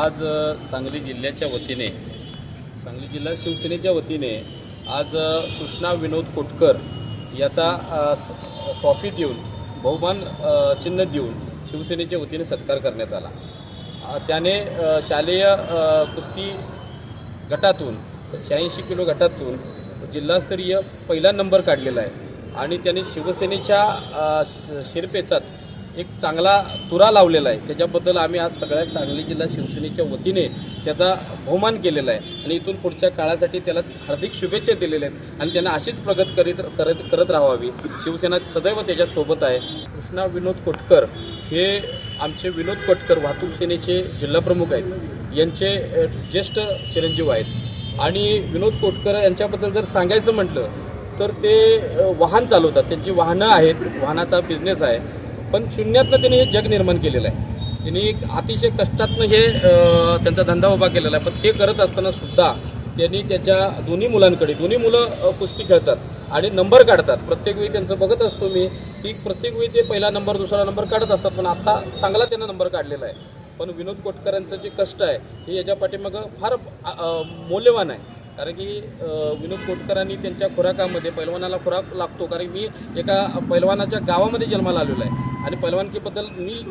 आज सांगली जिल्ह्याच्या वतीने सांगली जिल्हा शिवसेनेच्या वतीने आज कृष्णा विनोद कोटकर याचा ट्रॉफी देऊन बहुमान चिन्ह देऊन शिवसेनेच्या वतीने सत्कार करण्यात आला. त्याने शालेय कुस्ती गटातून शहाऐंशी किलो गटातून जिल्हास्तरीय पहिला नंबर काढलेला आहे. आणि त्याने शिवसेनेच्या श- शिरपेचात एक चांगला तुरा लावलेला आहे. त्याच्याबद्दल आम्ही आज सगळ्या सांगली जिल्हा शिवसेनेच्या वतीने त्याचा बहुमान केलेला आहे. आणि इथून पुढच्या काळासाठी त्याला हार्दिक शुभेच्छा दिलेल्या आहेत. आणि त्यांना अशीच प्रगत करीत करत करत राहावी. शिवसेना सदैव त्याच्यासोबत आहे. कृष्णा विनोद कोटकर हे आमचे विनोद कोटकर वाहतूक सेनेचे जिल्हाप्रमुख आहेत. यांचे ज्येष्ठ चिरंजीव आहेत. आणि विनोद कोटकर यांच्याबद्दल जर सांगायचं म्हटलं तर ते वाहन चालवतात. त्यांची वाहनं आहेत. वाहनाचा बिझनेस आहे. पण शून्यातनं त्यांनी हे जग निर्माण केलेलं आहे. त्यांनी एक अतिशय कष्टातनं हे त्यांचा धंदा उभा केलेला आहे. पण ते करत असताना सुद्धा त्यांनी त्याच्या दोन्ही मुलांकडे दोन्ही मुलं कुस्ती खेळतात आणि नंबर काढतात. प्रत्येक वेळी त्यांचं बघत असतो मी की प्रत्येक वेळी ते पहिला नंबर दुसरा नंबर काढत असतात. पण आता चांगला त्यांना नंबर काढलेला आहे. पण विनोद कोटकरांचं जे कष्ट आहे हे याच्या पाठीमागं फार मौल्यवान आहे. कारण की विनोद कोटकरांनी त्यांच्या खुराकामध्ये पैलवानाला खुराक लागतो. कारण मी एका पैलवानाच्या गावामध्ये जन्माला आलेलो आहे. आणि पैलवानकीबद्दल मी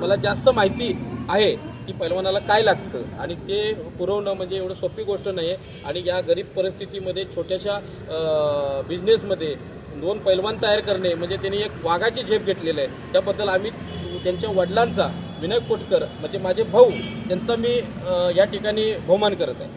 मला जास्त माहिती आहे की पैलवानाला काय लागतं. आणि ते पुरवणं म्हणजे एवढं सोपी गोष्ट नाही आहे आणि या गरीब परिस्थितीमध्ये छोट्याशा बिझनेसमध्ये दोन पैलवान तयार करणे म्हणजे त्यांनी एक वाघाची झेप घेतलेली आहे. त्याबद्दल आम्ही त्यांच्या वडिलांचा विनय कोटकर म्हणजे माझे भाऊ त्यांचा मी या ठिकाणी बहुमान करत आहे.